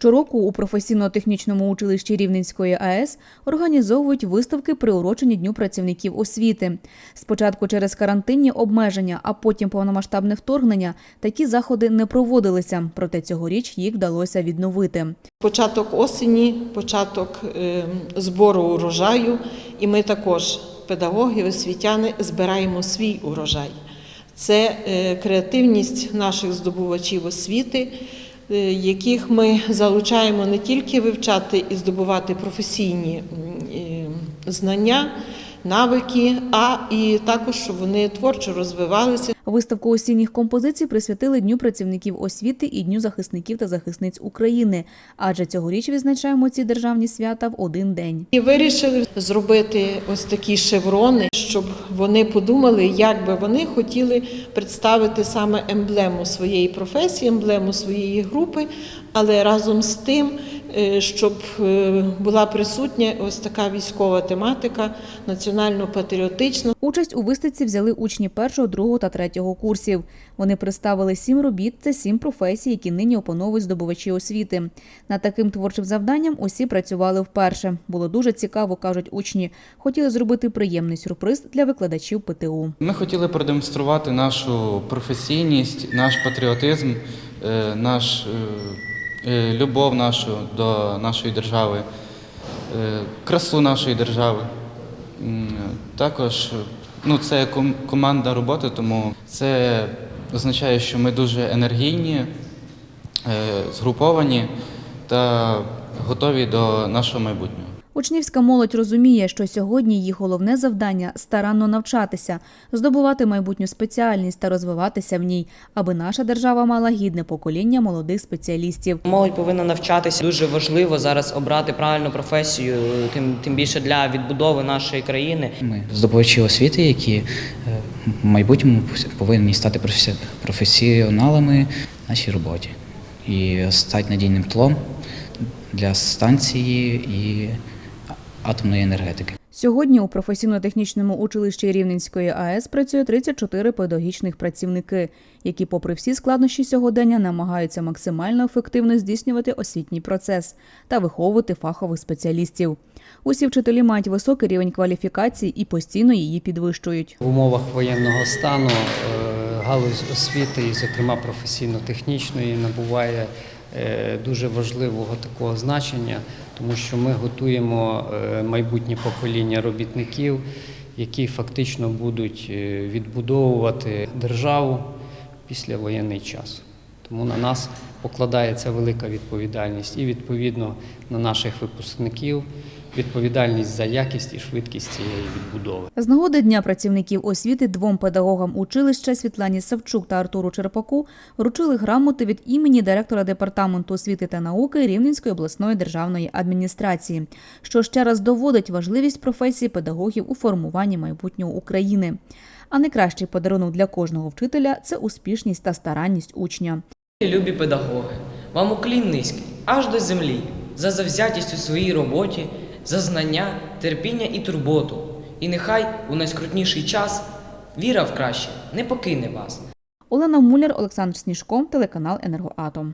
Щороку у професійно-технічному училищі Рівненської АЕС організовують виставки, приурочені Дню працівників освіти. Спочатку через карантинні обмеження, а потім повномасштабне вторгнення такі заходи не проводилися. Проте цьогоріч їх вдалося відновити. Початок осені, початок е, збору урожаю, і ми також, педагоги, освітяни, збираємо свій урожай. Це е, креативність наших здобувачів освіти, яких ми залучаємо не тільки вивчати і здобувати професійні е, знання, навики, а і також, щоб вони творчо розвивалися. Виставку осінніх композицій присвятили Дню працівників освіти і Дню захисників та захисниць України, адже цьогоріч відзначаємо ці державні свята в один день. І вирішили зробити ось такі шеврони, щоб вони подумали, як би вони хотіли представити саме емблему своєї професії, емблему своєї групи, але разом з тим, е, щоб е, була присутня ось така військова тематика, національно-патріотична. Участь у виставці взяли учні першого, другого та третього курсів. Вони представили сім робіт та сім професій, які нині опановують здобувачі освіти. Над таким творчим завданням усі працювали вперше. Було дуже цікаво, кажуть учні. Хотіли зробити приємний сюрприз для викладачів ПТУ. Ми хотіли продемонструвати нашу професійність, наш патріотизм, е, наш, е, е, любов нашу до нашої держави, красу нашої держави. Також ну, це ком- команда роботи, тому це означає, що ми дуже енергійні, е, згруповані та готові до нашого майбутнього. Учнівська молодь розуміє, що сьогодні їх головне завдання старанно навчатися, здобувати майбутню спеціальність та розвиватися в ній, аби наша держава мала гідне покоління молодих спеціалістів. Молодь повинна навчатися. Дуже важливо зараз обрати правильну професію, тим, тим більше для відбудови нашої країни. Ми здобувачі освіти, які е, в майбутньому повинні стати професі- професіоналами нашій роботі і стати надійним тлом для станції і атомної енергетики. Сьогодні у професійно-технічному училищі Рівненської АЕС працює 34 педагогічних працівники, які, попри всі складнощі сьогодення, намагаються максимально ефективно здійснювати освітній процес та виховувати фахових спеціалістів. Усі вчителі мають високий рівень кваліфікації і постійно її підвищують. В умовах воєнного стану е, галузь освіти, і, зокрема професійно-технічної, набуває дуже важливого такого значення, тому що ми готуємо е, майбутнє покоління робітників, які фактично будуть е, відбудовувати державу після воєнний час. Тому на нас покладається велика відповідальність і відповідно на наших випускників відповідальність за якість і швидкість цієї відбудови. З нагоди Дня працівників освіти двом педагогам училища Світлані Савчук та Артуру Черпаку вручили грамоти від імені директора департаменту освіти та науки Рівненської обласної державної адміністрації, що ще раз доводить важливість професії педагогів у формуванні майбутнього України. А найкращий подарунок для кожного вчителя це успішність та старанність учня. Любі педагоги, вам уклін низький, аж до землі, за завзятість у своїй роботі, за знання, терпіння і турботу. І нехай у найскрутніший час віра в краще не покине вас. Олена Муляр, Олександр Сніжко, телеканал Енергоатом.